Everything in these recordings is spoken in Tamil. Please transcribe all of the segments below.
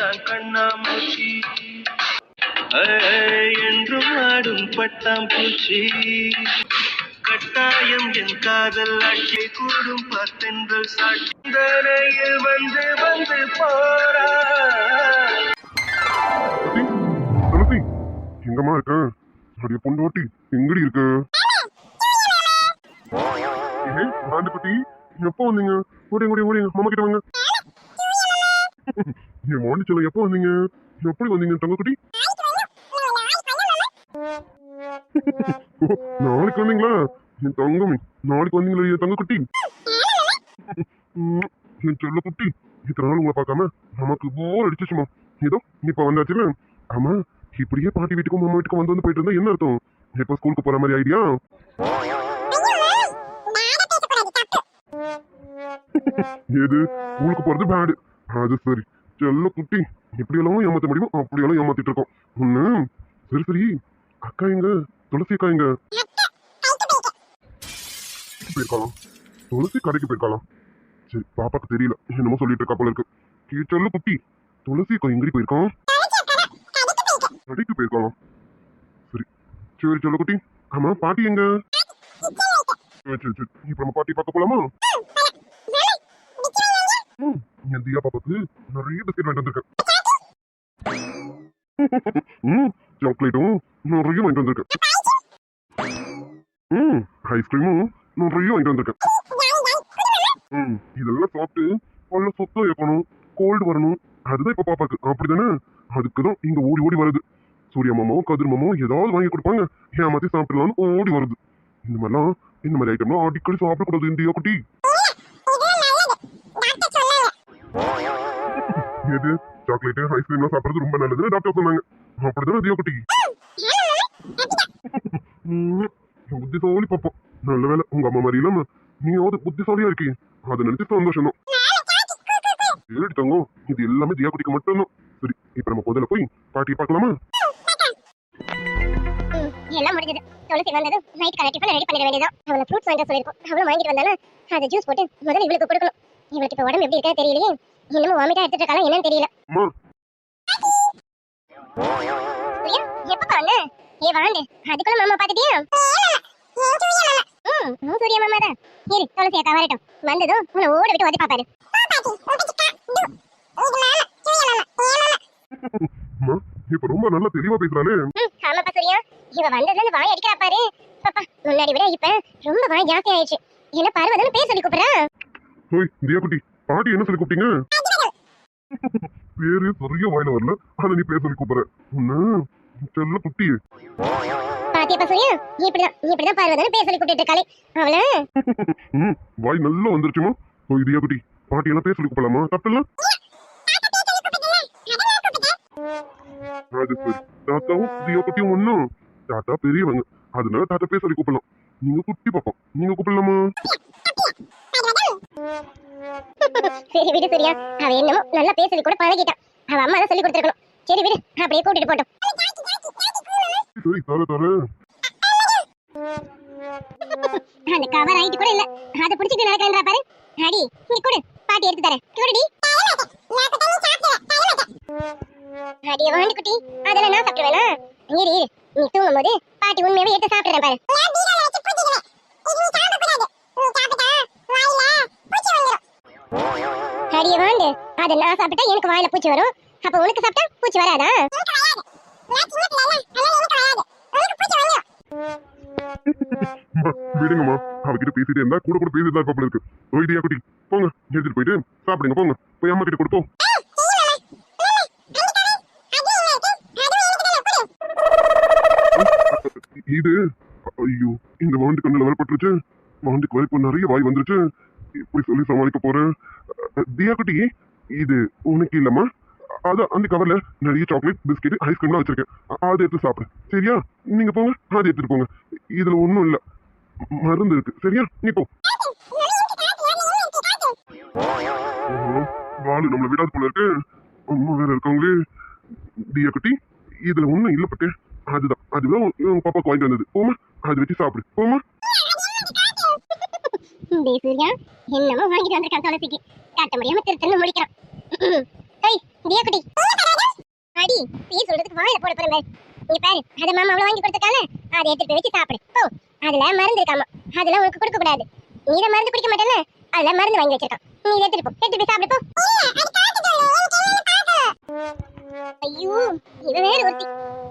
தான் கண்ணாமூச்சி என்றும் ஆடும் பட்டாம்பூச்சி. கட்டாயம் என் காதல் ஆட்சி கூடும் பார்த்தென்றல் சாட்சிந்தனையில் வந்து வந்து போறா. எங்கம்மா இருக்க? அப்படியே பொண்ணு ஓட்டி எங்கடி இருக்க? ஏ ஆண்டு குட்டி எப்போ வந்தீங்க? ஓடிங்க ஓடிங்க ஓடிங்க மாமா கிட்ட வாங்க. என் மாண்டி சொல்ல எப்போ வந்தீங்க? எப்படி வந்தீங்க தங்கக்குட்டி? நாளைக்கு வந்தீங்களா? என் தங்கமே நாளைக்கு வந்தீங்களா என் தங்கக்குட்டி? என் செல்ல குட்டி இத்தனை நாள் உங்களை பார்க்காம நமக்கு போர் அடிச்சிச்சுமா. ஏதோ இப்ப வந்தாச்சுல. ஆமா இப்படியே பாட்டி வீட்டுக்கும் மாமா வீட்டுக்கும் வந்து வந்து போயிட்டு இருந்தா என்ன அர்த்தம்? எப்ப ஸ்கூலுக்கு போற மாதிரி ஐடியா ஏது ஸ்கூலுக்கு போறது பேடு அது சரி. செல்ல குட்டி எப்படியெல்லாம் ஏமாத்த முடியுமோ அப்படியெல்லாம் ஏமாத்திட்டு இருக்கோம். ஒண்ணு சரி சரி. அக்கா எங்க துளசி அக்கா எங்க போயிருக்கலாம் துளசி கடைக்கு போயிருக்கலாம் சரி பாப்பாக்கு தெரியல. என்னமோ சொல்லிட்டு இருக்கா போல இருக்கு. செல்ல குட்டி துளசி அக்கா எங்கடி போயிருக்கான். கடைக்கு போயிருக்கலாம் சரி சரி செல்ல குட்டி. ஆமா பாட்டி எங்க? சரி சரி. இப்ப நம்ம பாட்டி பார்க்க போலாமா? ம், என் தியா பாப்பாக்கு நிறைய பிஸ்கெட் வாங்கிட்டு வந்திருக்கேன். ம் சாக்லேட்டும் நிறைய வாங்கிட்டு வந்திருக்கேன். ம் ஐஸ்கிரீமும் நிறைய வாங்கிட்டு வந்திருக்கேன். ம் இதெல்லாம் சாப்பிட்டு பல்ல சொத்தம் இருக்கணும் கோல்டு வரணும். அதுதான் இப்போ பாப்பாக்கு. அப்படிதானே? அதுக்கு தான் இங்க ஓடி ஓடி வருது. சூரிய மாமாவும் கதிர் மாமாவும் ஏதாவது வாங்கி கொடுப்பாங்க. ஏமாத்தி சாப்பிடலாம்னு ஓடி வருது. இந்த மாதிரிலாம் இந்த மாதிரி ஐட்டம்லாம் அடிக்கடி சாப்பிடக்கூடாது இந்தியா குட்டி. எது? சாக்லேட் ஐஸ்கிரீம்லாம் சாப்பிடுறது ரொம்ப நல்லதுன்னு டாக்டர் சொன்னாங்க. அப்படிதான் தியா குட்டி. புத்திசாலி பாப்போம் நல்ல வேலை உங்க அம்மா மாதிரி இல்லாம நீயாவது புத்திசாலியா இருக்கீங்க. அதை நினைச்சு சந்தோஷம் தான். சரி தங்கம் இது எல்லாமே தியா குட்டிக்கு மட்டும்தான். சரி இப்ப நம்ம முதல்ல போய் பாட்டியை பார்க்கலாமா? எல்லாம் முடிஞ்சது. துளசி வந்தது நைட் கலர் டிஃபன் ரெடி பண்ணிட வேண்டியதான் அவளை ஃப்ரூட்ஸ் வாங்க சொல்லிருக்கோம் அவளும் வாங்கிட்டு வந்தாலும் அதை ஜூஸ் போட்டு முதல்ல இவளுக்கு கொடுக்கணும். இவளுக்கு இப்ப உடம்பு எப்படி இருக்கா தெரியலையே. இன்னமும் வாமிட்டா எடுத்துட்டு இருக்காளா என்னன்னு தெரியல. சூர்யா எப்ப வந்த? ஏ வாண்டு அதுக்குள்ள மாமா பாத்துட்டியா? ம் உன் சூர்யா மாமா தான். இரு துளசி அக்கா வரட்டும். வந்ததும் உன்னை ஓட விட்டு வந்து பாப்பாரு அம்மா இப்ப ரொம்ப நல்லா தெளிவா பேசுறாளே. ம் ஆமாப்பா சூர்யா. இவ வந்ததுல இருந்து வாய் அடிக்கிறா பாரு. பாப்பா முன்னாடி விட இப்ப ரொம்ப வாய் ஜாஸ்தி ஆயிடுச்சு. என்ன பருவதன்னு பேர் சொல்லி கூப்பிடுறா. ஓய் தியா குட்டி பாட்டி என்ன சொல்லி கூப்பிட்டீங்க? பேரு சரியா வாயில வரல. ஆனா நீ பேர் சொல்லி கூப்பிடுற. செல்ல குட்டி. பாத்தியப்பா சூர்யா? நீ இப்படிதான் நீ இப்படிதான் பருவதன்னு பேர் சொல்லி கூப்பிட்டு இருக்காளே. அவள? ம் வாய் நல்லா வந்துருச்சுமா? ஓய் தியா குட்டி பாட்டி எல்லாம் பேர் சொல்லி கூப்பிடலாமா? தப்பில்ல? அது சரி தாத்தாவும் தியா குட்டியும் ஒண்ணும் தாத்தா பெரியவங்க. அதனால தாத்தா பேர் சொல்லி கூப்பிடலாம். நீங்க குட்டி பாப்பா. நீங்க கூப்பிடலாமா? சரி விடு சரியா அவ என்னமோ நல்லா பேசுறது கூட பழகிட்டான் அவ அம்மா தான் சொல்லி கொடுத்துருக்கணும். சரி விடு அப்படியே கூட்டிட்டு போட்டோம் சரி தர தர அந்த கவர் ஆயிட்டு கூட இல்ல. அத புடிச்சிட்டு நடக்கறா பாரு. அடி நீ கொடு. பாட்டி எடுத்து தரேன். குடுடி அடிய வாண்டு குட்டி. அதெல்லாம் நான் சாப்பிடுவேனா இரு இரு. நீ தூங்கும் போது பாட்டி உண்மையாவே எடுத்து சாப்பிடுறேன் பாரு. அடிய வாண்டு. அத நான் சாப்பிட்டா எனக்கு வாயில பூச்சி வரும். அப்ப உனக்கு சாப்பிட்டா பூச்சி வராதா? விடுங்கம்மா. அவகிட்ட பேசிட்டு இருந்தா கூட கூட பேசிட்டு தான் இருக்கு. ஓய் குட்டி. போங்க. எடுத்துட்டு போயிட்டு சாப்பிடுங்க. போங்க. போய் அம்மா கிட்ட கொடுப்போம் இது ஐயோ இந்த வாண்டு கண்ணில் வரப்பட்டுருச்சு வாண்டுக்கு வர நிறைய வாய் வந்துருச்சு. இப்படி சொல்லி சமாளிக்க போறேன். அஹ், தியா குட்டி இது உனக்கு இல்லம்மா? அது அந்த கவர்ல நிறைய சாக்லேட் பிஸ்கெட் ஐஸ்கிரீம்லாம் வச்சிருக்கேன். அதை எடுத்து சாப்பிடு. சரியா? நீங்க போங்க அதை எடுத்துட்டு போங்க. இதுல ஒன்றும் இல்லை. மருந்து இருக்கு. சரியா? நீ போ. ஓஹோ, வாலு நம்மள விடாது போல இருக்கு. அம்மா வேற இருக்காங்களே. தியா குட்டி இதுல ஒன்றும் இல்லை பட்டே அதுதான். அதுதான் உங்க பாப்பாக்கு வாங்கிட்டு வந்தது. போமா அது வச்சு சாப்பிடு. போமா டேய் சூர்யா என்னமோ வாங்கிட்டு வந்திருக்கான் துளசிக்கு. காட்ட முடியாம திருத்தன்னு முடிக்கிறான் ஏய் தியா குட்டி. அடி பேர் சொல்றதுக்கு வாயில போட போறேன் இங்க பாரு அத மாமா அவ்வளவு வாங்கி கொடுத்துருக்கால அதை எடுத்து வச்சு சாப்பிடு. போ அதுல மருந்து இருக்காமா? அதெல்லாம் உனக்கு கொடுக்க கூடாது. நீ இதை மருந்து குடிக்க மாட்டேன்னு அதுல மருந்து வாங்கி வச்சிருக்கான். நீ இதை எடுத்துட்டு போ. எடுத்து போய் சாப்பிடு போ. ஐயோ இவ வேற ஒருத்தி.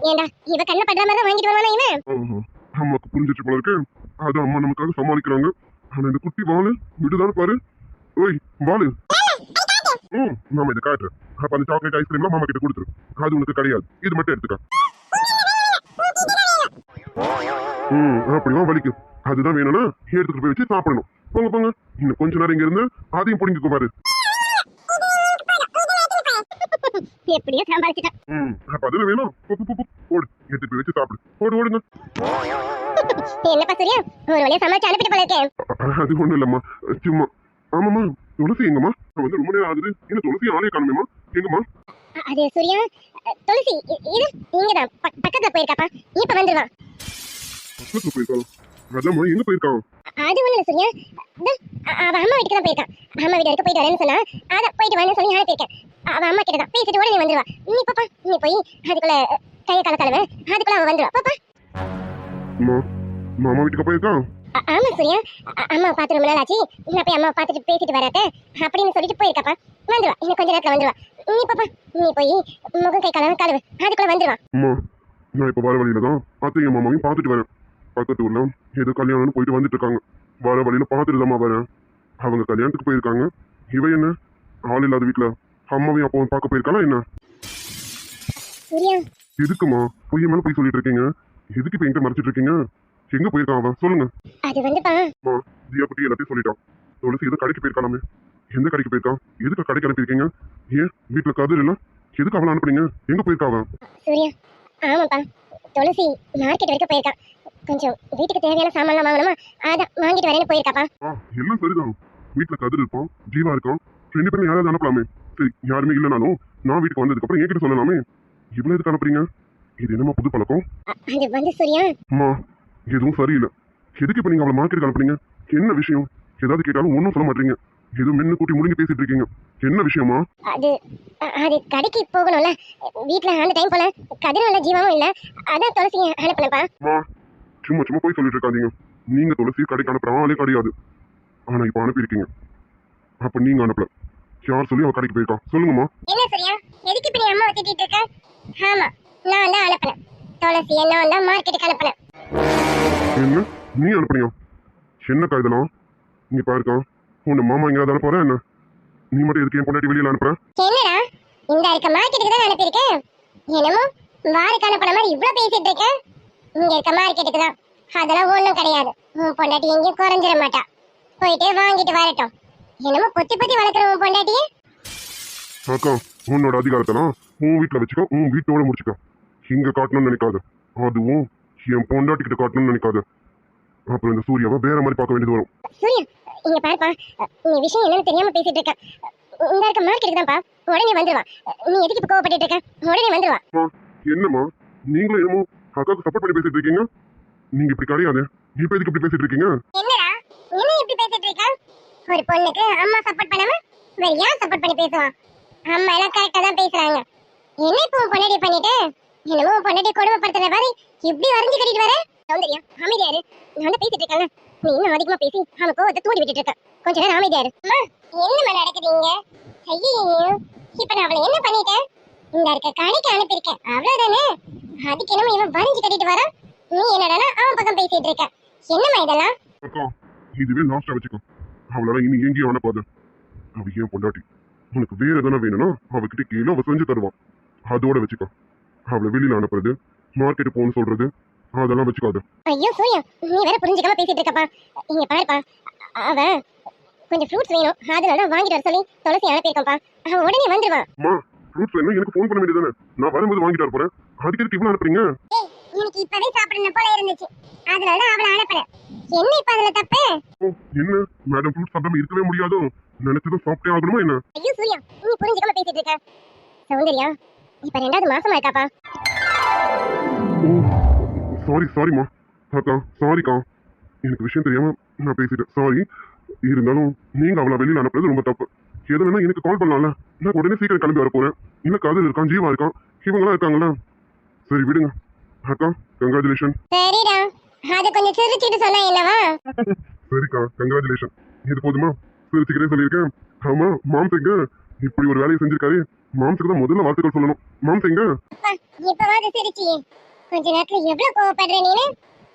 ஏண்டா இவ கண்ண படுற மாதிரி வாங்கிட்டு வருவானா இவன்? ஆஹா, அம்மாக்கு புரிஞ்சிச்சு போல இருக்கு. அது அம்மா நமக்காக சமாளிக்கிறாங்க. ஆனா இந்த குட்டி வாலு விடுதான்னு பாரு. ஓய் வாலு ம் மாமா இதை காட்டுறேன் அப்ப அந்த சாக்லேட் ஐஸ்கிரீம்லாம் மாமா கிட்ட கொடுத்துரு. அது உனக்கு கிடையாது. இது மட்டும் எடுத்துக்க. ம் அப்படிதான் வலிக்கும். அதுதான் வேணும்னா எடுத்துட்டு போய் வச்சு சாப்பிடணும். போங்க போங்க. இன்னும் கொஞ்ச நேரம் இங்க இருந்து அதையும் பிடிங்கிக்கோ பாரு. எப்படியோ சம்பாதிச்சிட்டான். அப்ப அதுல வேணும். ஓடு. எடுத்துட்டு போய் வச்சு சாப்பிடு. ஓடு ஓடுங்க. என்னப்பா சூர்யா ஒரு வழியா சமாளிச்சு அனுப்பிட்டு போல இருக்கேன். அது ஒண்ணும் இல்லம்மா. சும்மா. ஆமாம்மா. துளசி எங்கம்மா? வந்து ரொம்ப நேரம் ஆகுது. என்ன துளசி ஆளே காணுமேம்மா? எங்கம்மா? அது சூர்யா. துளசி இ- இது இங்கதான். ப- பக்கத்துல போயிருக்காப்பா. இப்ப வந்துருவான் பக்கத்துல அதாம்மா எங்க போயிருக்கான் அது ஒண்ணு சூர்யா. அவ அம்மா வீட்டுக்கு தான் போயிருக்கான் அம்மா வீடு வரைக்கும் போயிட்டு வரேன்னு சொன்னா அதான் போயிட்டு வரேன்னு சொல்லி அனுப்பியிருக்கேன் அவ அம்மா கிட்ட தான். பேசிட்டு உடனே வந்துருவா. நீ பாப்பா நீ போய் அதுக்குள்ள கையை கால கலவை அதுக்குள்ள அவ வந்துருவா. பாப்பா. அம்மா மாமா வீட்டுக்கு போயிருக்கான் ஆமா சூர்யா. அம்மா பார்த்து ரொம்ப நாள் ஆச்சு நான் போய் அம்மா பார்த்துட்டு பேசிட்டு வரேன் அப்படின்னு சொல்லிட்டு போயிருக்காப்பா. வந்துருவா. இன்னும் கொஞ்ச நேரத்துல வந்துருவா. நீ பாப்பா நீ போய் முகம் கை கலவை கழுவு. அதுக்குள்ள வந்துருவா. அம்மா நான் இப்ப வர வழியில தான் அத்தையும் மாமாவையும் பார்த்துட்டு வரேன். பக்கத்து ஊர்ல ஏதோ கல்யாணம்னு போயிட்டு வந்துட்டு இருக்காங்க வர வழியில பார்த்துட்டு தாம்மா வரேன். அவங்க கல்யாணத்துக்கு போயிருக்காங்க. இவ என்ன? ஆள் இல்லாத வீட்டுல அம்மாவையும் அப்பாவும் பார்க்க போயிருக்காளா என்ன? எதுக்குமா? பொய்ய மேல போய் சொல்லிட்டு இருக்கீங்க. எதுக்கு இப்ப எங்க மறைச்சிட்டு இருக்கீங்க? எங்க போயிருக்கான் அவன்? சொல்லுங்க. அது வந்துப்பா தியா குட்டி எல்லாத்தையும் சொல்லிட்டான். துளசி ஏதோ கடைக்கு போயிருக்கானாமே எந்த கடைக்கு போயிருக்கான்? எதுக்கு கடைக்கு அனுப்பியிருக்கீங்க? ஏன்? வீட்டுல கதிர் இல்ல எதுக்கு அவளை அனுப்புனீங்க? எங்க போயிருக்கா அவன்? ஆமாப்பா. துளசி மார்க்கெட் வரைக்கும் போயிருக்கான் கொஞ்சம் வீட்டுக்கு தேவையான சாமான்லாம் வாங்கணுமா? அதான் வாங்கிட்டு வரேன்னு போயிருக்காப்பா. ஆ எல்லாம் சரிதான். வீட்டுல கதிர் இருப்பான் ஜீவா இருக்கான். ரெண்டு பேரும் யாராவது அனுப்பலாமே. சரி யாருமே இல்லைனாலும் நான் வீட்டுக்கு வந்ததுக்கு அப்புறம் என்கிட்ட சொல்லலாமே. இவ்வளவு எதுக்கு அனுப்புறீங்க? இது என்னமா புது பழக்கம்? அது வந்து சூர்யா. அம்மா எதுவும் சரியில்லை. எதுக்கு இப்ப நீங்க அவளை மார்க்கெட்டுக்கு அனுப்புறீங்க? என்ன விஷயம்? ஏதாவது கேட்டாலும் ஒன்றும் சொல்ல மாட்டீங்க. ஏதோ மென்னு கூட்டி முடிஞ்சு பேசிட்டு இருக்கீங்க. என்ன விஷயமா? அது அது கடைக்கு போகணும்ல. வீட்ல அந்த டைம் போல கதிரும் இல்ல ஜீவாவும் இல்ல. அதான் துளசி அனுப்பினப்பா அம்மா சும்மா சும்மா போய் சொல்லிட்டு இருக்காதீங்க. நீங்க துளசி கடைக்கு அனுப்புற ஆளே கிடையாது. ஆனா இப்ப அனுப்பியிருக்கீங்க. அப்ப நீங்க அனுப்பல. யார் சொல்லி அவ கடைக்கு போயிருக்கா? சொல்லுங்கம்மா. என்ன சூர்யா? எதுக்கு இப்படி அம்மா திட்டிட்டு இருக்க? ஆமா நான் தான் அனுப்பினேன். துளசி என்ன தான் மார்க்கெட்டுக்கு அனுப்பினேன். என்ன? நீ அனுப்புனியா? என்னக்கா இதெல்லாம்? நீ பாருக்கா. உன்னை மாமா எங்கேயாவது அனுப்புறேன். என்ன? நீ மட்டும் எதுக்கு என் பொண்டாட்டி வெளியில அனுப்புற? என்னடா? இந்த இருக்க மார்க்கெட்டுக்கு தான் அனுப்பியிருக்கேன். என்னமோ வாருக்கு அனுப்பின மாதிரி இவ்வளவு பேசிட்டு இருக்க. இங்க இருக்க மார்க்கெட்டுக்கு தான். அதெல்லாம் ஒண்ணும் கிடையாது. உன் பொண்டாட்டி எங்கேயும் குறைஞ்சிட மாட்டா. போயிட்டு வாங்கிட்டு வரட்டும். என்னமோ பொத்தி பொத்தி வளர்க்குற உன் பொண்டாட்டியே. அக்கா உன்னோட அதிகாரத்தெல்லாம் உன் வீட்டுல வச்சுக்க உன் வீட்டோட முடிச்சுக்க. இங்க காட்டணும்னு நினைக்காத. அதுவும் என் பொண்டாட்டி கிட்ட காட்டணும்னு நினைக்காத. அப்புறம் இந்த சூர்யாவை வேற மாதிரி பார்க்க வேண்டியது வரும். சூர்யா இங்க பாருப்பா. நீ விஷயம் என்னன்னு தெரியாம பேசிட்டு இருக்க. இந்த இருக்க மார்க்கெட்டுக்கு தான்ப்பா. உடனே வந்துருவா. நீ எதுக்கு இப்ப கோவப்பட்டு இருக்க? உடனே வந்துருவா. என்னம்மா? நீங்களும் என்னமோ அக்காவுக்கு சப்போர்ட் பண்ணி பேசிட்டு இருக்கீங்க? நீங்க இப்படி கிடையாது. இப்ப எதுக்கு இப்படி பேசிட்டு இருக்கீங்க? என்னடா? என்ன இப்படி பேசிட்டு இருக்க? ஒரு பொண்ணுக்கு அம்மா சப்போர்ட் பண்ணாம வேற யார் சப்போர்ட் பண்ணி பேசுவான் அம்மா எல்லாம் கரெக்டா தான் பேசுறாங்க. என்ன இப்போ பொண்டாட்டி பண்ணிட்டு? என்னமோ பொண்டாட்டி கொடுமைப்படுத்துற மாதிரி இப்படி வரைஞ்சு கட்டிட்டு வர? சௌந்தர்யா அமைதியாரு நான் தான் பேசிட்டு இருக்கேன்ல. நீ இன்னும் அதிகமா பேசி அவன் கோவத்தை தூண்டி விட்டுட்டு இருக்க. கொஞ்ச நேரம் அமைதியாரு அம்மா என்னம்மா நடக்குது ஐயோ இப்ப நான் அவளை என்ன பண்ணிட்டேன்? இந்த இருக்க கடைக்கு அனுப்பியிருக்கேன். அவ்வளவுதானே? அதுக்கு என்னமோ இவன் வரைஞ்சு கட்டிட்டு வரான். நீ என்னடானா அவன் பக்கம் பேசிட்டு இருக்க. என்னமா இதெல்லாம்? இதுவே லாஸ்டா வச்சுக்கோ. அவளால இனி எங்கேயும் அனுப்பாது அவ ஏன் பொண்டாட்டி? உனக்கு வேற எதனா வேணும்னா அவகிட்ட கீழே அவ செஞ்சு தருவான் அதோட வச்சுக்கோ. அவளை வெளியில அனுப்புறது மார்க்கெட் போகணும்னு சொல்றது அதெல்லாம் வச்சுக்காத. ஐயோ சூர்யா நீ வேற புரிஞ்சுக்காம பேசிட்டு இருக்கப்பா. இங்க பாருப்பா அவ கொஞ்சம் ஃப்ரூட்ஸ் வேணும். அதனால தான் வாங்கிட்டு வர சொல்லி துளசி அனுப்பியிருக்கோம்ப்பா அவன் உடனே வந்துருவான் அம்மா ஃப்ரூட்ஸ் வேணும் எனக்கு ஃபோன் பண்ண வேண்டியதானே நான் வரும்போது வாங்கிட்டு வர போறேன். அதுக்கு எதுக்கு இவ்வளவு அனுப்புறீங்க? எனக்கு இப்பவே சாப்பிடணும் போல இருந்துச்சு. அதனால தான் அவளை அனுப்புனேன் என்ன இப்ப அதுல தப்பு? என்ன? மேடம் ஃப்ரூட்ஸ் சாப்பிடாம இருக்கவே முடியாதோ? நினைச்சதும் சாப்பிட்டே ஆகணுமா என்ன? ஐயோ சூர்யா நீ புரிஞ்சுக்காம பேசிட்டு இருக்க. சௌந்தர்யா இப்ப ரெண்டாவது மாசமா இருக்காப்பா. சாரி சாரிம்மா அக்கா சாரிக்கா எனக்கு விஷயம் தெரியாம நான் பேசிட்டேன். சாரி இருந்தாலும் நீங்க அவளை வெளியில அனுப்புறது ரொம்ப தப்பு. எதுனா எனக்கு கால் பண்ணலாம்ல. நான் உடனே சீக்கிரம் கிளம்பி வர போறேன் இல்ல காதல் இருக்கான் ஜீவா இருக்கான் இவங்களாம் இருக்காங்களா சரி விடுங்க. அக்கா கங்க்ராச்சுலேஷன் சரிடா. அது கொஞ்சம் சிரிச்சிட்டு சொன்னா என்னவா? சரிக்கா கங்க்ராச்சுலேஷன் இது போதுமா? சிரிச்சுக்கிட்டே சொல்லியிருக்கேன். ஆமா மாம்ஸ் எங்க இப்படி ஒரு வேலையை செஞ்சிருக்காரு. மாம்ஸுக்கு தான் முதல்ல வாழ்த்துக்கள் சொல்லணும். அப்பா இப்பவாது சிரிச்சியே. கொஞ்ச நேரத்துல எவ்வளவு கோவப்படுற நீனு?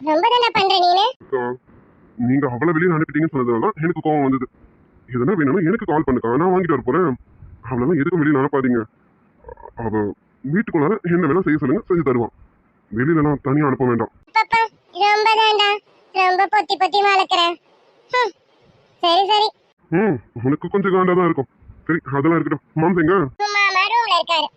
ரொம்ப தானே பண்ற நீனு? நீங்க அவளை வெளியே அனுப்பிட்டீங்கன்னு சொன்னதுனால தான் எனக்கு கோவம் வந்தது. எதனா வேணும்னா எனக்கு கால் பண்ணுக்கா நான் வாங்கிட்டு வர போறேன். அவளெல்லாம் எதுக்கும் வெளியே அனுப்பாதீங்க. அவ வீட்டுக்குள்ளார என்ன வேணா செய்ய சொல்லுங்க செஞ்சு தருவான். வெளியிலலாம் தனியா அனுப்ப வேண்டாம். பாப்பா ரொம்ப தான்டா ரொம்ப பொத்தி பொத்தி வளர்க்குற. ஹம். சரி சரி. ம் உனக்கு கொஞ்சம் காண்டா தான் இருக்கும். சரி அதெல்லாம் இருக்கட்டும். மாம்ஸ் எங்க? மாமா ரூம்ல இருக்காரு.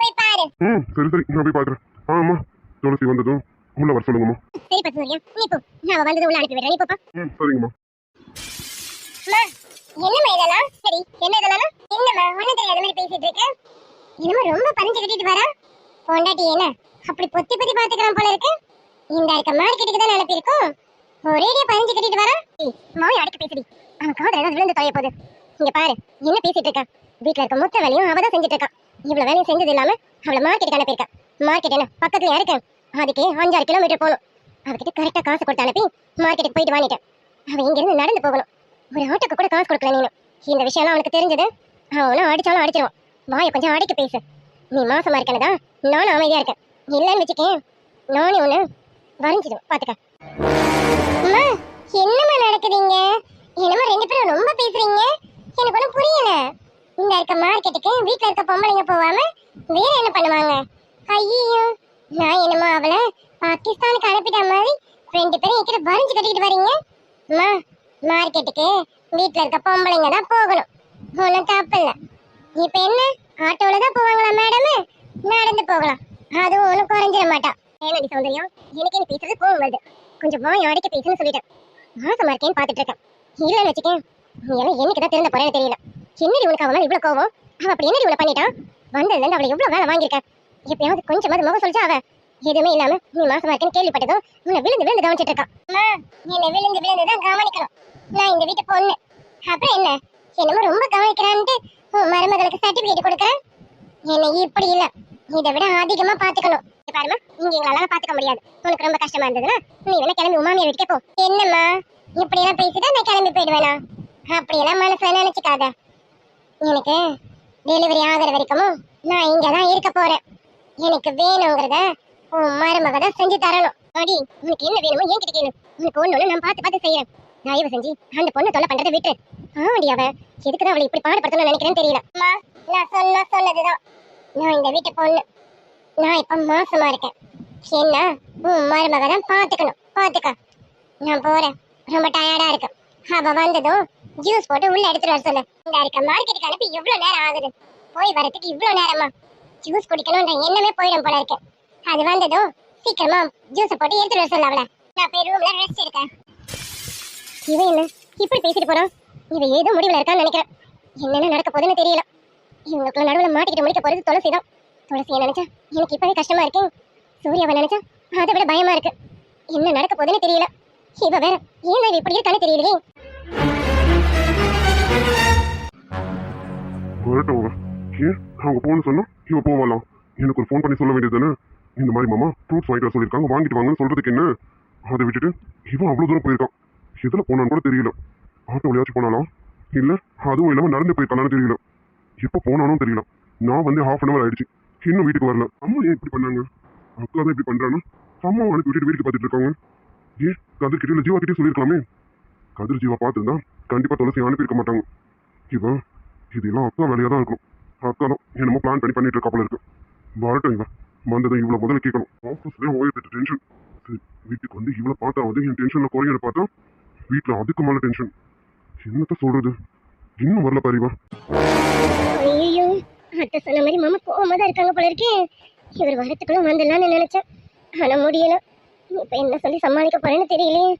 போய் பாரு. ம் சரி சரி நான் போய் பார்க்குறேன் ஆமா துளசி வந்ததும் உள்ள வர சொல்லுங்கம்மா. சரி பத்து சூர்யா நீ போ. நான் வந்தது உள்ள அனுப்பி விடுறேன். நீ போப்பா ம் சரிங்கம்மா. என்னம்மா இதெல்லாம்? சரி என்ன இதெல்லாம்? என்னம்மா ஒண்ணும் தெரியாத மாதிரி பேசிட்டு இருக்க. என்னமோ ரொம்ப பறிஞ்சு கட்டிட்டு வரா. பொண்டாட்டி என்ன? அப்படி பொத்தி பொத்தி பாத்துக்கிறான் போல இருக்கு. இந்த இருக்க மார்க்கெட்டுக்கு தான் அனுப்பியிருக்கோம். ஒரேடியா பறிஞ்சு கட்டிட்டு வரா. வாய் அடக்கி பேசுடி. அவன் காதல ஏதாவது விழுந்து தொலைய போகுது. இங்க பாரு என்ன பேசிட்டு இருக்கா? வீட்ல இருக்க மொத்த வேலையும் அவ தான் செஞ்சுட்டு இருக்கா. இவ்வளவு வேலையும் செஞ்சது இல்லாம அவளை மார்க்கெட்டுக்கு அனுப்பியிருக்கா. மார்க்கெட் என்ன? பக்கத்துல இருக்கு அதுக்கு அஞ்சாறு கிலோமீட்டர் போகணும். அவகிட்ட கரெக்டாக காசு கொடுத்து அனுப்பி மார்க்கெட்டுக்கு போயிட்டு வாங்கிட்டேன். அவன் இங்கேருந்து நடந்து போகணும். ஒரு ஆட்டோக்கு கூட காசு கொடுக்கல நீனும் இந்த விஷயம்லாம் அவனுக்கு தெரிஞ்சது. அவனும் அடிச்சாலும் அடிச்சிருவான். வாயை கொஞ்சம் அடைக்க பேசு. நீ மாசமா இருக்கனதா நானும் அமைதியா இருக்கேன். இல்லைன்னு வச்சுக்கேன். நானும் ஒன்று வரைஞ்சிடும் பார்த்துக்க அம்மா என்னம்மா நடக்குதுங்க? என்னம்மா ரெண்டு பேரும் ரொம்ப பேசுறீங்க? எனக்கு ஒன்றும் புரியல. இந்த இருக்க மார்க்கெட்டுக்கு வீட்டில் இருக்க பொம்பளைங்க போகாம வேற என்ன பண்ணுவாங்க? ஐயோ நான் என்னமோ அவளை பாகிஸ்தானுக்கு அனுப்பிட்ட மாதிரி ரெண்டு பேரும் என்கிட்ட வரைஞ்சு கட்டிக்கிட்டு வரீங்க அம்மா மார்க்கெட்டுக்கு வீட்டில் இருக்க பொம்பளைங்க தான் போகணும். ஒன்றும் தப்பு இல்லை. இப்போ என்ன? ஆட்டோவில் தான் போவாங்களா மேடம் நடந்து போகலாம். அதுவும் ஒன்றும் குறைஞ்சிட மாட்டான் ஏனடி சௌந்தர்யம் எனக்கு நீ பேசுறது கோவம் வருது. கொஞ்சம் வாய் அடைக்க பேசுன்னு சொல்லிட்டேன். மாசமாக இருக்கேன்னு பார்த்துட்டு இருக்கேன். இல்லைன்னு வச்சுக்கேன். நீ எல்லாம் என்னைக்கு தான் திறந்த போறேன்னு தெரியல. என்னடி உனக்கு அவன் இவ்வளோ கோவம்? அவன் அப்படி என்னடி உன்னை பண்ணிட்டான்? வந்ததுலேருந்து அவளை எவ்வளோ வேலை வாங்கியிருக்கேன் எப்பயாவது கொஞ்சமாவது முகம் சொல்லிச்சா அவ. எதுவுமே இல்லாம நீ மாசமா இருக்கேன்னு கேள்விப்பட்டதும் உன்னை விழுந்து விழுந்து கவனிச்சிட்டு இருக்கான் என்னை விழுந்து விழுந்து தான் கவனிக்கணும். நான் இந்த வீட்டு பொண்ணு. அப்புறம் என்ன? என்னமோ ரொம்ப கவனிக்கிறான்ட்டு உன் மருமகளுக்கு சர்டிபிகேட் கொடுக்குறேன். என்னை இப்படி இல்ல. இதை விட அதிகமா பாத்துக்கணும். பாருமா பாரும்மா எங்களால பாத்துக்க முடியாது. உனக்கு ரொம்ப கஷ்டமா இருந்ததுன்னா நீ வேணா கிளம்பி உமாமியை வீட்டுக்கே போ. என்னம்மா இப்படி எல்லாம் பேசிட்டா நான் கிளம்பி போயிடுவேனா? அப்படி எல்லாம் மனசுல நினைச்சுக்காத. எனக்கு டெலிவரி ஆகிற வரைக்கும் நான் இங்க தான் இருக்க போறேன். எனக்கு வேணுங்கிறத உன் மருமக தான் செஞ்சு தரணும். அடி உனக்கு என்ன வேணுமோ என்கிட்ட கேளு. உனக்கு ஒண்ணு நான் பார்த்து பார்த்து செய்யறேன் தயவு செஞ்சு அந்த பொண்ணை தொல்லை பண்றதை விட்டு ஆமாடி அவ. எதுக்குதான் அவளை இப்படி பாடுபடுத்தணும்னு நினைக்கிறேன்னு தெரியல. அம்மா நான் சொன்ன சொன்னதுதான். நான் இந்த வீட்டு பொண்ணு. நான் இப்ப மாசமா இருக்கேன். என்ன? உன் மருமக தான் பாத்துக்கணும் பாத்துக்க நான் போறேன். ரொம்ப டயர்டா இருக்கு. அவ வந்ததும் ஜூஸ் போட்டு உள்ள எடுத்துட்டு வர சொல்லு. இந்த இருக்க மார்க்கெட்டுக்கு அனுப்பி எவ்வளவு நேரம் ஆகுது. போய் வரதுக்கு இவ்வளவு நேரமா? ஜூஸ் குடிக்கணும்ன்ற எண்ணமே போயிடும் போல இருக்கு. அது வந்ததும் சீக்கிரமா ஜூஸ் போட்டு எடுத்துட்டு வர சொல்லு அவளை நான் போய் ரூம்ல ரெஸ்ட் இருக்கேன் இவன் என்ன? இப்படி பேசிட்டு போறான் இவன் ஏதோ முடிவுல இருக்கான்னு நினைக்கிறேன். என்னென்ன நடக்க போகுதுன்னு தெரியல. இவங்களுக்குள்ள நடுவில் மாட்டிக்கிட்டு முடிக்க போறது துளசி தான். துளசியை நினைச்சா எனக்கு இப்பவே கஷ்டமா இருக்கு. சூர்யாவை நினைச்சா அதை விட பயமா இருக்கு. என்ன நடக்க போகுதுன்னு தெரியல. இவ வேற ஏன் இவ இப்படி இருக்கான்னு தெரியலையே. வரட்டும் ஏன்? அவங்க போகணும்னு சொன்னா? இவ போவாலாம் எனக்கு ஒரு ஃபோன் பண்ணி சொல்ல வேண்டியது தானே? இந்த மாதிரி மாமா ஃப்ரூட்ஸ் வாங்கிட்டு சொல்லியிருக்காங்க வாங்கிட்டு வாங்கன்னு சொல்கிறதுக்கு என்ன? அதை விட்டுட்டு இவன் அவ்வளோ தூரம் போயிருக்கான். எதில் போனான்னு கூட தெரியல. ஆட்டோலையாச்சும் போனாலாம் இல்லை அதுவும் இல்லாமல் நடந்து போயிருக்கானான்னு தெரியல. எப்போ போனாலும் தெரியல. நான் வந்து ஹாஃப் அன் அவர் ஆயிடுச்சு. இன்னும் வீட்டுக்கு வரல. அம்மா ஏன் இப்படி பண்ணாங்க? அக்கா தான் இப்படி பண்ணுறான்னா அம்மா அனுப்பி விட்டுட்டு வீட்டுக்கு பார்த்துட்டு இருக்காங்க. ஏன் கதிர் கிட்ட ஜீவா கிட்டே சொல்லியிருக்கலாமே? கதிர் ஜீவா பார்த்துருந்தா கண்டிப்பாக துளசி அனுப்பியிருக்க மாட்டாங்க. இவன் இதெல்லாம் அக்கா வேலையாக தான் இருக்கும் தான் என்னமோ பிளான் பண்ணி பண்ணிட்டு இருக்காப்புல இருக்கு. வரட்டும் இவன். வந்ததை இவ்வளவு முதல்ல கேட்கணும். ஆஃபீஸ்லேயே ஓயிட்டு டென்ஷன் சரி வீட்டுக்கு வந்து இவ்வளவு பார்த்தா வந்து என் டென்ஷன்ல குறையன்னு பார்த்தா வீட்டுல அதுக்கு மேல டென்ஷன் என்னத்த சொல்றது? இன்னும் வரல பாரிவா ஐயோ அத்தை சொன்ன மாதிரி மாமா கோவமா தான் இருக்காங்க போல இருக்கே. இவர் வரத்துக்குள்ள வந்துடலாம்னு நினைச்சேன். ஆனா முடியல. இப்ப என்ன சொல்லி சமாளிக்க போறேன்னு தெரியலையே.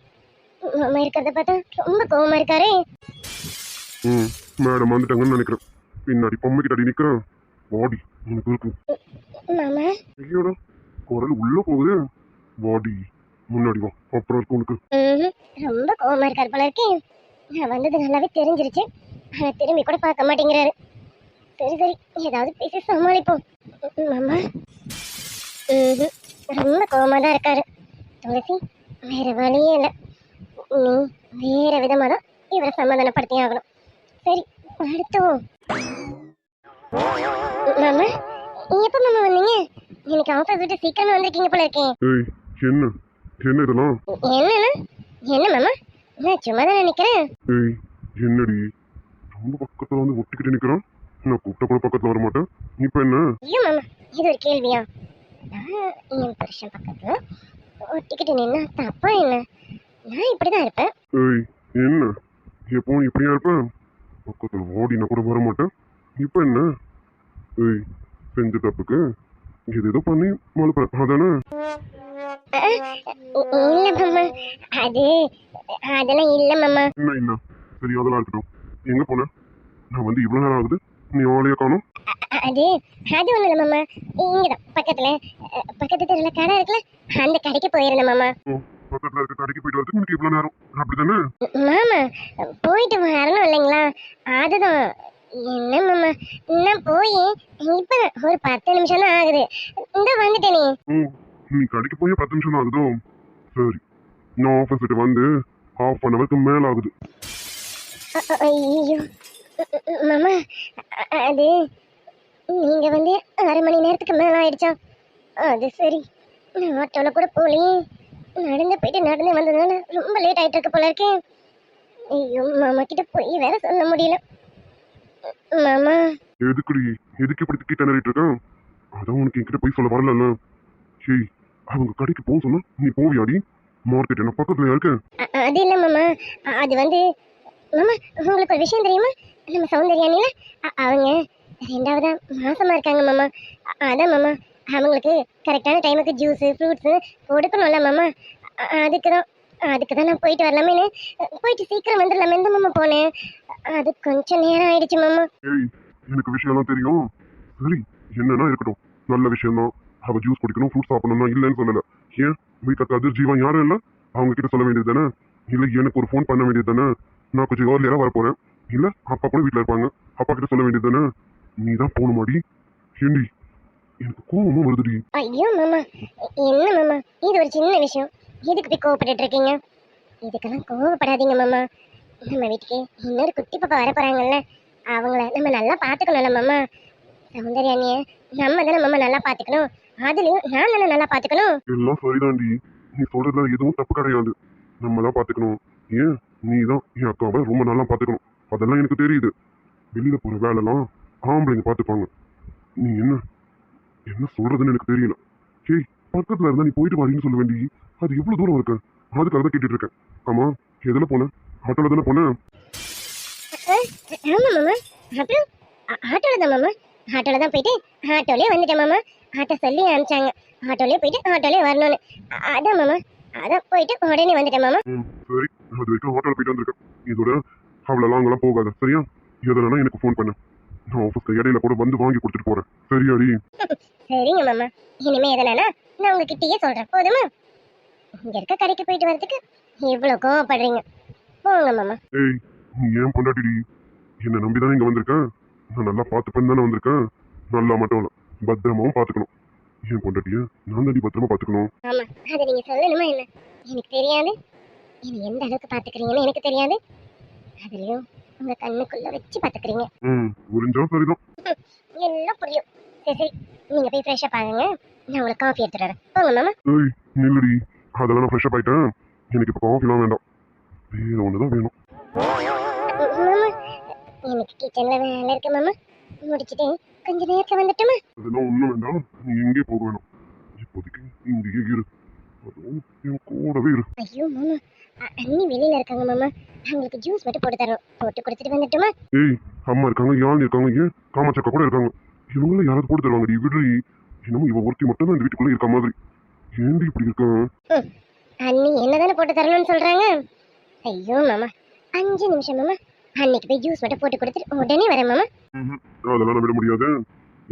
மாமா இருக்கிறத பார்த்தா ரொம்ப கோவமா இருக்காரே. ம் மேடம் வந்துட்டாங்கன்னு நினைக்கிறேன். பின்னாடி பொம்மை கிட்ட அடி நிக்கிறேன் பாடி உனக்கு இருக்கு மாமா. ஐயோடா குரல் உள்ள போகுது. பாடி முன்னாடி வா. அப்புறம் இருக்கு உனக்கு. ரொம்ப கோவமா இருக்காரு போல இருக்கே. நான் வந்தது நல்லாவே தெரிஞ்சிருச்சு. ஆனா திரும்பி கூட பார்க்க மாட்டேங்கிறாரு. சரி சரி. ஏதாவது பேசி சமாளிப்போம். மாமா. ரொம்ப கோவமா தான் இருக்காரு. துளசி வேற வழியே இல்லை. நீ வேற விதமா தான் இவரை சமாதானப்படுத்தி ஆகணும். சரி அடுத்தோம் மாமா எப்போ மாமா வந்தீங்க? இன்னைக்கு ஆஃபீஸ் விட்டு சீக்கிரமா வந்திருக்கீங்க போல இருக்கேன் ஏய் என்ன? என்ன இதெல்லாம்? என்ன மாமா? நான் சும்மா தான் ஏய் என்னடி? ரொம்ப பக்கத்துல வந்து ஒட்டிக்கிட்டு நிக்கிறான். நான் கூப்பிட்ட கூட பக்கத்துல வர மாட்டேன். இப்ப என்ன? ஐயோ மாமா இது ஒரு கேள்வியா? நான் என் புருஷன் பக்கத்துல ஒட்டிக்கிட்டு நின்னா தப்பா என்ன? நான் இப்படிதான் இருப்பேன். ஏய் என்ன? எப்பவும் இப்படியா இருப்பேன்? பக்கத்துல ஓடினா கூட வர மாட்டேன் இப்ப என்ன? ஏய் செஞ்ச தப்புக்கு இது ஏதோ பண்ணி மழுப்புறேன் அதானே? இல்ல மாமா. அது அதெல்லாம் இல்ல மாமா. என்ன இல்ல சரி அதெல்லாம் இருக்கட்டும் எங்க போன? நான் வந்து இவ்வளவு நேரம் ஆகுது. நீ ஆளைய காணும். அது அது ஒண்ணு இல்ல மாமா. இங்கதான் பக்கத்துல. அ, பக்கத்து தெருல கடை இருக்குல்ல அந்த கடைக்கு போயிருந்தேன் மாமா. ஓ பக்கத்துல இருக்க கடைக்கு போயிட்டு வரதுக்கு உனக்கு இவ்வளவு நேரம்? அப்படிதானே மாமா போயிட்டு வரணும் இல்லைங்களா? அதுதான். என்ன மாமா நான் போய் இப்பதான் ஒரு பத்து நிமிஷம் தான் ஆகுது. இந்த வந்துட்டேனே ஓ நீ கடைக்கு போய் பத்து நிமிஷம் தான் ஆகுதோ? சரி நான் ஆஃபீஸ் விட்டு வந்து ஹாஃப் அன் ஹவருக்கு மேல ஆகுது. அ- அ- ஐயோ. மாமா அது நீங்க வந்து அரை மணி நேரத்துக்கு மேல ஆயிடுச்சா? அது சரி. நான் ஆட்டோல கூட போகலையே. நடந்து போயிட்டு நடந்து வந்ததுனால ரொம்ப லேட் ஆயிட்டு இருக்கு போல இருக்கேன் ஐயோ மாமா கிட்ட போய் வேற சொல்ல முடியல. மாமா. எதுக்குடி? எதுக்கு இப்படி திக்கி திணறிட்டு இருக்கான் அதான் உனக்கு என்கிட்ட போய் சொல்ல வரல ஏய் அவங்க கடைக்கு போக சொன்னா நீ போவியாடி? மார்க்கெட் என்ன பக்கத்துல இருக்க? அது இல்ல மாமா. அது வந்து மாமா உங்களுக்கு ஒரு விஷயம் தெரியுமா? நம்ம சௌந்தர்யானில அவங்க ரெண்டாவதா மாசமா இருக்காங்க மாமா. அதான் மாமா அவங்களுக்கு கரெக்டான டைமுக்கு ஜூஸ் ஃப்ரூட்ஸு கொடுக்கணும்ல மாமா. அதுக்கு தான் அதுக்கு தான் நான் போயிட்டு வரலாமேன்னு போயிட்டு சீக்கிரம் வந்துடலாமே தான் மாமா போனேன். அது கொஞ்சம் நேரம் ஆயிடுச்சு மாமா. ஏய் எனக்கு விஷயம்லாம் தெரியும். சரி என்னன்னா இருக்கட்டும். நல்ல விஷயம் தான் அவ ஜூஸ் குடிக்கணும் ஃப்ரூட் சாப்பிடணும் இல்லைன்னு சொல்லல. ஏன்? வீட்டுல கதிர் ஜீவன் யாரும் இல்லை? அவங்க கிட்ட சொல்ல வேண்டியது தானே? இல்லை எனக்கு ஒரு ஃபோன் பண்ண வேண்டியது தானே? நான் கொஞ்சம் ஏர்லியரா வர போறேன் இல்ல அப்பா கூட வீட்ல இருப்பாங்க. அப்பா கிட்ட சொல்ல வேண்டியது தானே? நீ தான் போகணுமாடி? ஏண்டி எனக்கு கோவமா வருதுடி. ஐயோ மாமா. என்ன மாமா? இது ஒரு சின்ன விஷயம். எதுக்கு போய் கோவப்பட்டுட்டு இருக்கீங்க? இதுக்கெல்லாம் கோவப்படாதீங்க மாமா. நம்ம வீட்டுக்கு இன்னொரு குட்டி பாப்பா வர போறாங்கல்ல. அவங்கள நம்ம நல்லா பாத்துக்கணும்ல மாமா. சௌந்தர்யானிய நம்ம தானே மாமா நல்லா பாத்துக்கணும் அதுலயும் நான் தானே நல்லா பாத்துக்கணும் எல்லாம் சரிதான்டி நீ சொல்றதுல எதுவும் தப்பு கிடையாது. நம்ம தான் பாத்துக்கணும் ஏன்? நீ தான் என் அக்காவை ரொம்ப நல்லா பார்த்துக்கணும். அதெல்லாம் எனக்கு தெரியுது. வெளியில் போகிற வேலைலாம் ஆம்பளைங்க பார்த்துப்பாங்க. நீ என்ன என்ன சொல்கிறதுன்னு எனக்கு தெரியல. ஹேய் பக்கத்தில் இருந்தால் நீ போயிட்டு வரீன்னு சொல்ல வேண்டி. அது எவ்வளோ தூரம் இருக்கு? அதுக்காக தான் கேட்டுட்டு இருக்கேன். ஆமா எதில் போனேன் ஆட்டோவில் தானே போனேன் ஆமா ஆ- ஆட்டோல தான் மாமா. ஆட்டோல தான் போயிட்டு ஆட்டோலேயே வந்துட்டேன் மாமா. ஆட்டோ சொல்லி அனுப்பிச்சாங்க. ஆட்டோலேயே போயிட்டு ஆட்டோலேயே வரணும்னு. அதான் மாமா. அதான் போயிட்டு உடனே வந்துட்டேன் மாமா. ம் சரி. அது வரைக்கும் ஆட்டோல போயிட்டு வந்திருக்கேன். இதோட அவ்வளோ லாங்கெல்லாம் போகாத சரியா? எதுனா எனக்கு ஃபோன் பண்ணு. நான் ஆஃபீஸ்க்கு இடையில கூட வந்து வாங்கி கொடுத்துட்டு போறேன். சரியாடி? சரிங்க மாமா. இனிமே எதனா நான் உங்ககிட்டயே சொல்றேன். போதுமா? இங்க இருக்க கடைக்கு போயிட்டு வரதுக்கு இவ்வளவு கோவப்படுறீங்க. போங்க மாமா. ஏய் நீ ஏன் பொண்டாட்டிடி? என்னை நம்பி தானே இங்க வந்திருக்கேன் நான் நல்லா பார்த்துப்பேன்னு தானே வந்திருக்கேன். நல்லா மட்டும் இல்லை பத்திரமாவும் பார்த்துக்கணும். ஏன் பொண்டாட்டிய நான் தாண்டி பத்திரமா பார்த்துக்கணும் ஆமா அதை நீங்க சொல்லணுமா என்ன? எனக்கு தெரியாது. என்ன எந்த அளவுக்கு பாத்துக்கிறீங்கன்னு எனக்கு தெரியாது. அதுலயும் உங்க கண்ணுக்குள்ள வச்சு பாத்துக்கிறீங்க. ம் புரிஞ்சா சரிதான். எல்லாம் புரியும். சரி சரி நீங்க போய் ஃப்ரெஷ்ஷா பாருங்க. நான் உங்களுக்கு காஃபி எடுத்துட்டு வரேன். போங்க மாமா. ஏய் நில்லுடி. அதெல்லாம் நான் ஃப்ரெஷ்அப் ஆயிட்டேன் எனக்கு இப்போ காஃபிலாம் வேண்டாம். வேற ஒன்று தான் வேணும். மாமா எனக்கு கிச்சன்ல வேலை இருக்கு மாமா. முடிச்சிட்டு கொஞ்ச நேரத்துல வந்துட்டுமா? அதெல்லாம் ஒன்றும் வேண்டாம். நீ எங்கே போக வேணும். இப்போதைக்கு இங்கேயே இரு. அதுவும் என் கூடவே இரு. ஐயோ மாமா. அண்ணி வெளியில இருக்காங்க மாமா. அவங்களுக்கு ஜூஸ் மட்டும் போட்டு தரணும் போட்டு கொடுத்துட்டு வந்துட்டுமா? ஏய் அம்மா இருக்காங்க யாழ் இருக்காங்க ஏன் காமாச்சக்கா கூட இருக்காங்க? இவங்கள யாராவது போட்டு தருவாங்கடி விடுறி என்னமோ இவ ஒருத்தி மட்டும் தான் இந்த வீட்டுக்குள்ள இருக்க மாதிரி. ஏன்டி இப்படி இருக்கான் அண்ணி என்னதானே போட்டு தரணும்னு சொல்றாங்க? ஐயோ மாமா. அஞ்சு நிமிஷம் மாமா. அன்னைக்கு போய் ஜூஸ் மட்டும் போட்டு கொடுத்துட்டு உடனே வரேன் மாமா. அதெல்லாம் நான் விட முடியாது?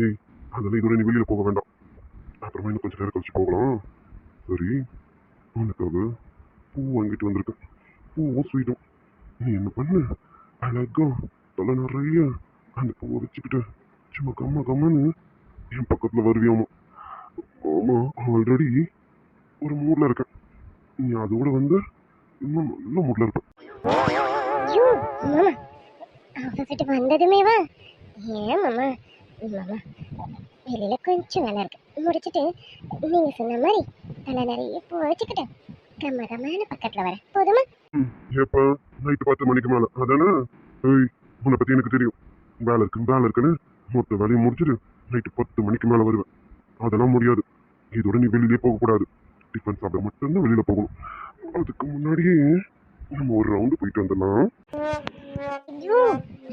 ஏய் அதெல்லாம் இதோட நீ வெளியில போக வேண்டாம். அப்புறமா இன்னும் கொஞ்சம் நேரம் கழிச்சு போகலாம். சரி. உனக்காக பூ வாங்கிட்டு வந்திருக்கேன். பூவும் ஸ்வீட்டும் நீ என்ன பண்ணு? அழகா தலை நிறைய அந்த பூவை வச்சுக்கிட்டு சும்மா கம்மா கம்மன்னு என் பக்கத்துல வருவியாமா. ஆமா ஆல்ரெடி ஒரு மூட்ல இருக்கேன். நீ அதோட வந்து இன்னும் நல்ல மூட்ல இருப்ப. ஐயோ ஏன் மாமா? மாமா வெளியில் கொஞ்சம் வேலை இருக்குது முடிச்சுட்டு நீங்கள் சொன்ன மாதிரி தலை நிறைய பூ வச்சுக்கிட்டேன். கம்ம கம்மான பக்கத்தில் வரேன். போதுமா? ம், நைட்டு பத்து மணிக்கு மேலே. அதானே? உன்னை பற்றி எனக்கு தெரியும். வேலை இருக்கு வேலை இருக்குன்னு மொத்த வேலையை முடிச்சுட்டு நைட்டு பத்து மணிக்கு மேலே வருவேன். அதெல்லாம் முடியாது. இதோட நீ வெளியிலே போகக்கூடாது. டிஃபன் சாப்பிட மட்டும்தான் வெளியில் போகணும். அதுக்கு முன்னாடியே நம்ம ஒரு ரவுண்டு போயிட்டு வந்துடலாம் ஐயோ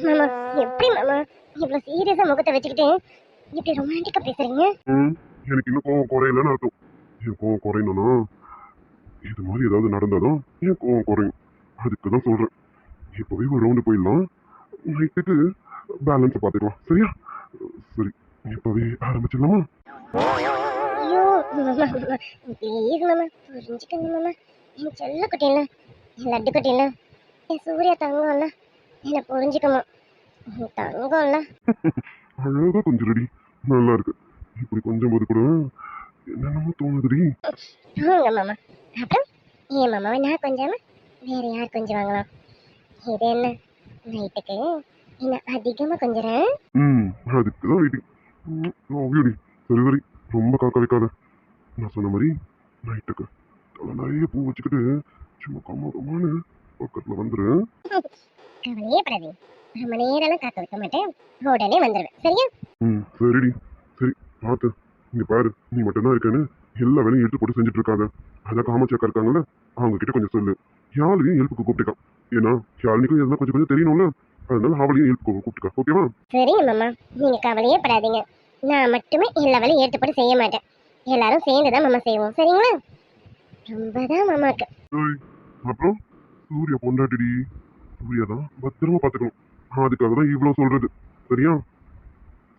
மாமா எப்படி மாமா இவ்வளவு சீரியஸா முகத்தை வச்சுக்கிட்டு இப்படி ரொமான்டிக்கா பேசுறீங்க? ம், எனக்கு இன்னும் கோவம் குறையலன்னு அர்த்தம். என் கோவம் குறையணும்னா? இது மாதிரி ஏதாவது நடந்தாதான் என் கோவம் குறையும்? அதுக்கு தான் சொல்றேன். இப்போவே ஒரு ரவுண்டு போயிடலாம். நைட்டுக்கு பேலன்ஸை பார்த்துக்கலாம். சரியா? சரி இப்போவே ஆரம்பிச்சிடலாமா? ஐயோ மாமா ப்ளீஸ் மாமா புரிஞ்சுக்கங்க மாமா என் செல்ல குட்டியில என் லட்டு குட்டியில என் சூர்யா தங்கம்ல என்னை புரிஞ்சுக்கமா தங்கம்ல அழகா கொஞ்சம் ரெடி நல்லா இருக்கு. இப்படி கொஞ்சம் போது கூட என்னென்னமோ தோணுதுடி. போங்க மாமா. அப்புறம் ஏன் மாமாவை நான் கொஞ்சாம வேற யார் கொஞ்சம் வாங்கலாம்? இது என்ன? நைட்டுக்கு என்ன அதிகமா கொஞ்சறேன்? ம் அதுக்கு தான் வெயிட்டிங் ஓகேடி சரி சரி. ரொம்ப காக்க வைக்காத. நான் சொன்ன மாதிரி நைட்டுக்கு தலை நிறைய பூ வச்சுக்கிட்டு சும்மா பக்கத்தில் ரொம்ப நேரம் காக்க வைக்க மாட்டேன். உடனே வந்துடுவேன் சரியா? ம் சரிடி. சரி பார்த்து. இங்க பாரு நீ மட்டும்தான் இருக்கேன்னு எல்லா வேலையும் எடுத்து போட்டு செஞ்சுட்டு இருக்காத அதான் காமச்சியாக்கா இருக்காங்கல்ல அவங்க கிட்ட கொஞ்சம் சொல்லு. யாழையும் எழுப்புக்கு கூப்பிட்டுக்கான் ஏன்னா யாழ்னிக்கும் எதுனா கொஞ்சம் கொஞ்சம் தெரியணும்ல. அதனால அவளையும் எழுப்பு கூப்பிட்டுக்கா. ஓகேவா? சரிங்க மாமா. நீங்க கவலையே படாதீங்க. நான் மட்டுமே எல்லா வேலையும் போட்டு செய்ய மாட்டேன். எல்லாரும் சேர்ந்து தான் மாமா செய்வோம். சரிங்களா? ரொம்ப தான் மாமாக்கு அப்புறம் சூர்யா பொண்டாட்டிடி. சூர்யா தான் பத்திரமா பார்த்துக்கணும். அதுக்காக தான் இவ்வளோ சொல்றது. சரியா?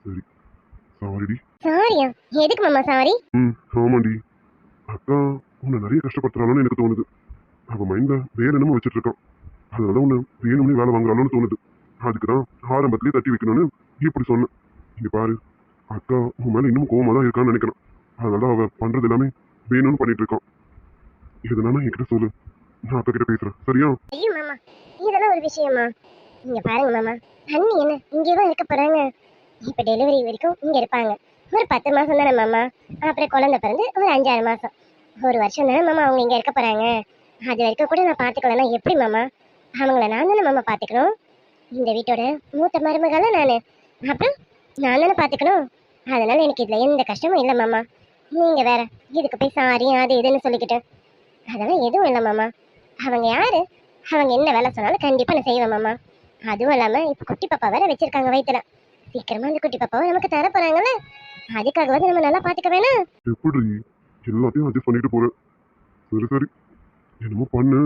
சரி. சாரிடி. சாரியா? எதுக்கு மாமா சாரி? ம் ஆமாண்டி. அக்கா உன்னை நிறைய கஷ்டப்படுத்துறாளோன்னு எனக்கு தோணுது. அவ மைண்ட்ல வேற என்னமோ வச்சுட்டு இருக்கான் அதனால உன்னை வேணும்னு வேலை வாங்குறாளோன்னு தோணுது. அதுக்கு தான் ஆரம்பத்திலேயே தட்டி வைக்கணும்னு இப்படி சொன்னேன். இங்க பாரு. அக்கா உன் மேல இன்னும் கோவமா தான் இருக்கான்னு நினைக்கிறேன். அதனால அவ பண்றது எல்லாமே வேணும்னு பண்ணிட்டு இருக்கான் எதுனாலும் என்கிட்ட சொல்லு. நான் அப்பா கிட்ட பேசுறேன். சரியா? ஐயோ மாமா. இதெல்லாம் ஒரு விஷயமா? இங்க பாருங்க மாமா. அண்ணி என்ன? இங்கே தான் இருக்க போறாங்க. இப்ப டெலிவரி வரைக்கும் இங்க இருப்பாங்க. ஒரு பத்து மாசம் தானே மாமா. அப்புறம் குழந்தை பிறந்து ஒரு அஞ்சாறு மாசம். ஒரு வருஷம் தானே மாமா அவங்க இங்க இருக்க போறாங்க. அது வரைக்கும் கூட நான் பாத்துக்கலன்னா எப்படி மாமா? அவங்கள நான் தானே மாமா பாத்துக்கணும் இந்த வீட்டோட மூத்த மருமகள் நான். அப்புறம் நான் தானே பாத்துக்கணும் அதனால எனக்கு இதுல எந்த கஷ்டமும் இல்லை மாமா. நீங்க வேற இதுக்கு போய் சாரி அது இதுன்னு சொல்லிக்கிட்டு. அதெல்லாம் எதுவும் இல்லை மாமா. அவங்க யாரு? அவங்க என்ன வேலை சொன்னாலும் கண்டிப்பா நான் செய்வேன் மாமா. அதுவும் இல்லாம இப்ப குட்டி பாப்பா வேற வச்சிருக்காங்க வயித்துல. சீக்கிரமா அந்த குட்டி பாப்பாவை நமக்கு தர போறாங்கல்ல. அதுக்காகவாது நம்ம நல்லா பாத்துக்க வேணாம். எப்படி எல்லாத்தையும் அட்ஜஸ்ட் பண்ணிட்டு போறேன். சரி சரி. என்னமோ பண்ணு.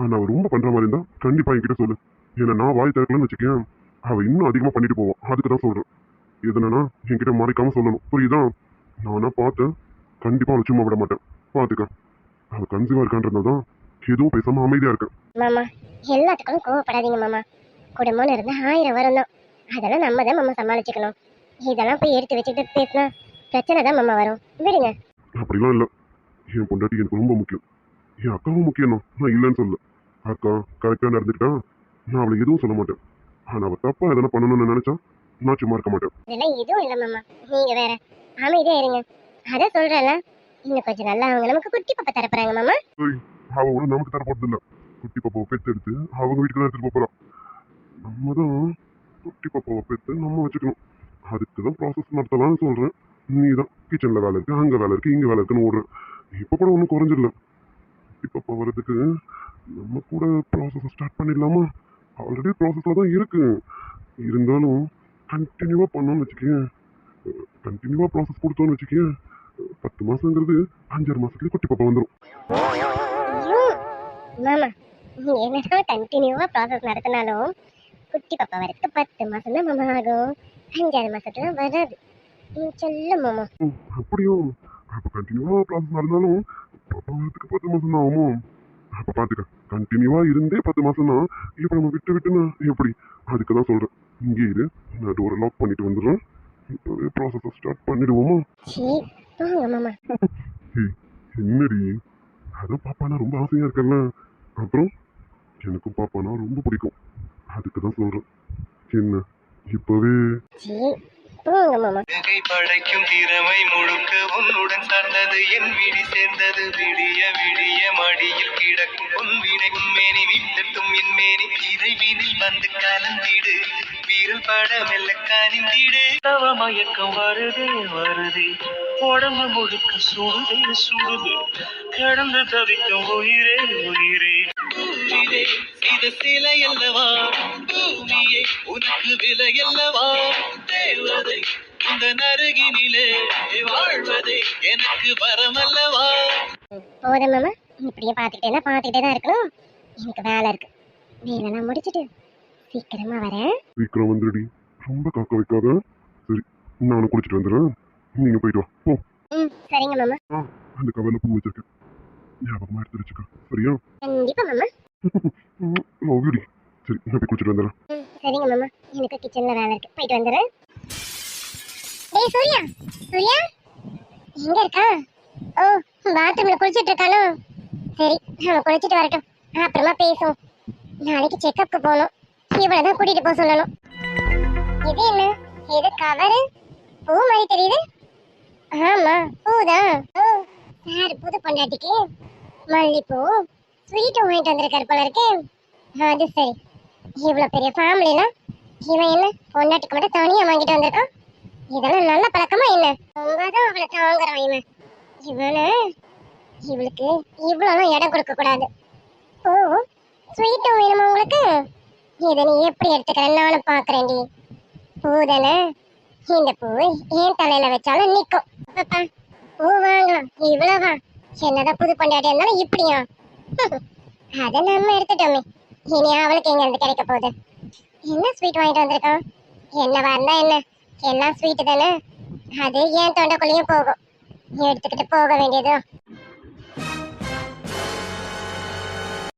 ஆனா அவள் ரொம்ப பண்ற மாதிரி இருந்தா கண்டிப்பா என்கிட்ட சொல்லு. ஏன்னா நான் வாய் திறக்கலன்னு வச்சுக்கேன். அவ இன்னும் அதிகமா பண்ணிட்டு போவான் அதுக்கு தான் சொல்றேன். எதுனா என்கிட்ட மறைக்காம சொல்லணும். புரியுதா? நானா பார்த்தேன். கண்டிப்பா அவளை சும்மா விட மாட்டேன். பாத்துக்க. அவள் கன்சீவா இருக்கான்றதுனால தான் எதுவும் பேசாம அமைதியா இருக்கேன் மாமா எல்லாத்துக்கும் கோவப்படாதீங்க மாமா. குடும்பம்னு இருந்தா ஆயிரம் வரும் தான். அதெல்லாம் நம்ம தான் மாமா சமாளிச்சுக்கணும். இதெல்லாம் போய் எடுத்து வச்சுக்கிட்டு பேசினா பிரச்சனை தான் மாமா வரும். விடுங்க. அப்படிலாம் இல்லை. என் பொண்டாட்டி எனக்கு ரொம்ப முக்கியம். என் அக்காவும் முக்கியம் தான். நான் இல்லைன்னு சொல்ல அக்கா கரெக்டாக நடந்துக்கிட்டா நான் அவளை எதுவும் சொல்ல மாட்டேன். ஆனால் அவள் தப்பா எதனா பண்ணணும்னு நினைச்சா நான் சும்மா இருக்க மாட்டேன். இதெல்லாம் எதுவும் இல்லை மாமா. நீங்க வேற அமைதியா இருங்க. அதான் சொல்றேன்ல. இன்னும் கொஞ்சம் நல்லா அவங்க நமக்கு குட்டி பாப்பா தரப்போறாங்க மாமா. அவ ஒன்றும் நமக்கு தர போறது இல்ல. குட்டி பாப்பாவை பெத்து எடுத்து அவங்க வீட்டுக்கு தான் எடுத்துட்டு போறான் நம்ம தான் குட்டி பாப்பாவை பெத்து நம்ம வச்சுக்கணும். அதுக்கு தான் ப்ராசஸ் நடத்தலாம்னு சொல்றேன். நீ தான் கிச்சன்ல வேலை இருக்கு அங்க வேலை இருக்கு இங்க வேலை இருக்குன்னு ஓடுறேன் இப்போ கூட ஒன்றும் குறைஞ்சிடல. குட்டி பாப்பா வர்றதுக்கு நம்ம கூட ப்ராசஸ் ஸ்டார்ட் பண்ணிடலாமா? ஆல்ரெடி ப்ராசஸ்ல தான் இருக்கு. இருந்தாலும் கண்டினியூவா பண்ணோம்னு வச்சுக்கேன் கண்டினியூவா ப்ராசஸ் கொடுத்தோம்னு வச்சுக்கேன் பத்து மாசங்கிறது அஞ்சாறு மாசத்துலயே குட்டி பாப்பா வந்துடும் மாமா என்னதான் கண்டினியூவா ப்ராசஸ் நடத்தினாலும் குட்டி பாப்பா வரதுக்கு பத்து மாசம் தான் மாமா ஆகும். அஞ்சாறு மாசத்துல வராது. நீ சொல்ல மாமா ஓ, அப்படியும். அப்ப கண்டினியூவா ப்ராசஸ் நடந்தாலும் பாப்பா வரதுக்கு பத்து மாசம் தான் ஆகுமோ. அப்ப பாத்துக்க கண்டினியூவா இருந்தே பத்து மாசம் தான் இப்ப நம்ம விட்டு விட்டுனா எப்படி? அதுக்கு தான் சொல்றேன். இங்கே இரு நான் டோரை லாக் பண்ணிட்டு வந்துடுறேன். இப்போவே ப்ராசஸை ஸ்டார்ட் பண்ணிடுவோமா? என்னடி? அதான் பாப்பானா ரொம்ப ஆசையா இருக்கல்ல. அப்புறம் எனக்கும் பாப்பானா ரொம்ப பிடிக்கும். அதுக்கு தான் சொல்றேன். என்ன? இப்பவே படைக்கும் திறமை முழுக்க உன்னுடன் சார்ந்தது என் விழி சேர்ந்தது விடிய விடிய மடியில் கிடக்கும் பொன்வினை உன்மேனி மீட்டட்டும் என் மேனி. இதை வினில் வந்து கலந்திடு வீரல் பட மெல்ல கனிந்திடு. தவ மயக்கம் வருதே வருதே. உடம்பு முழுக்க சுடுதே சுடுது கடந்து தவிக்கும் உயிரே உயிரே. பூமியே இது சிலை அல்லவா? பூமியே உனக்கு விலை அல்லவா? தேவதை இந்த நருகினிலே வாழ்வதே எனக்கு வரமல்லவா போதும் மாமா. இப்படியே பார்த்துக்கிட்டே பார்த்துக்கிட்டே தான் இருக்கணும். எனக்கு வேலை இருக்கு. வேலைலாம் முடிச்சிட்டு சீக்கிரமா வரேன். சீக்கிரம் வந்துடுடி. ரொம்ப காக்க வைக்காத. சரி நானும் குளிச்சுட்டு வந்துடுறேன். நீங்க போயிட்டு வா. போ. ம் சரிங்க மாமா. அந்த கவலை பூ வச்சிருக்கேன். ஞாபகமா எடுத்து வச்சுக்க சரியா கண்டிப்பா மாமா. லவ் யூடி சரி நான் போய் குளிச்சுட்டு வந்துடுறேன். சரிங்க மாமா. எனக்கு கிச்சன்ல வேலை இருக்கு. போயிட்டு வந்துடுறேன். டேய் சூர்யா. சூர்யா? எங்க இருக்கா? ஓ பாத்ரூம்ல குளிச்சிட்டு இருக்கானோ? சரி அவன் குளிச்சிட்டு வரட்டும். அப்புறமா பேசுவோம். நாளைக்கு செக்கப்க்கு போகணும். இவ்வளவுதான் கூட்டிட்டு போக சொல்லணும். இது என்ன? இது கவரு? பூ மாதிரி தெரியுது? ஆமா பூதான். ஓ சார் புது பொண்டாட்டிக்கு? மல்லிப்பூ. ஸ்வீட் வாங்கிட்டு வந்திருக்காரு போல இருக்கு. அது சரி. இவ்வளோ பெரிய ஃபேமிலினா இவன் என்ன? பொண்டாட்டுக்கு மட்டும் தனியாக வாங்கிட்டு வந்திருக்கான்? இதெல்லாம் நல்ல பழக்கமா என்ன? உங்கதான் அவளை தாங்குறான் இவன். இவனு இவளுக்கு இவ்வளோலாம் இடம் கொடுக்க கூடாது. ஓ ஸ்வீட்டும் வேணுமா உங்களுக்கு? இதை நீ எப்படி எடுத்துக்கிறேன்னு நானும் பார்க்குறேன்டி பூ தானே இந்த பூ ஏன் தலையில வச்சாலும் நிற்கும் பாப்பா பூ வாங்கலாம். இவ்வளோவா என்னதான் புது பொண்டாட்டி இருந்தாலும் இப்படியா அதை நம்ம எடுத்துட்டோமே. இனி அவளுக்கு எங்க இருந்து கிடைக்க போகுது? என்ன ஸ்வீட் வாங்கிட்டு வந்திருக்கோம்? என்னவா இருந்தா என்ன? எல்லாம் ஸ்வீட்டு தானே? அது ஏன் தொண்டைக்குள்ளேயும் போகும். எடுத்துக்கிட்டு போக வேண்டியதும்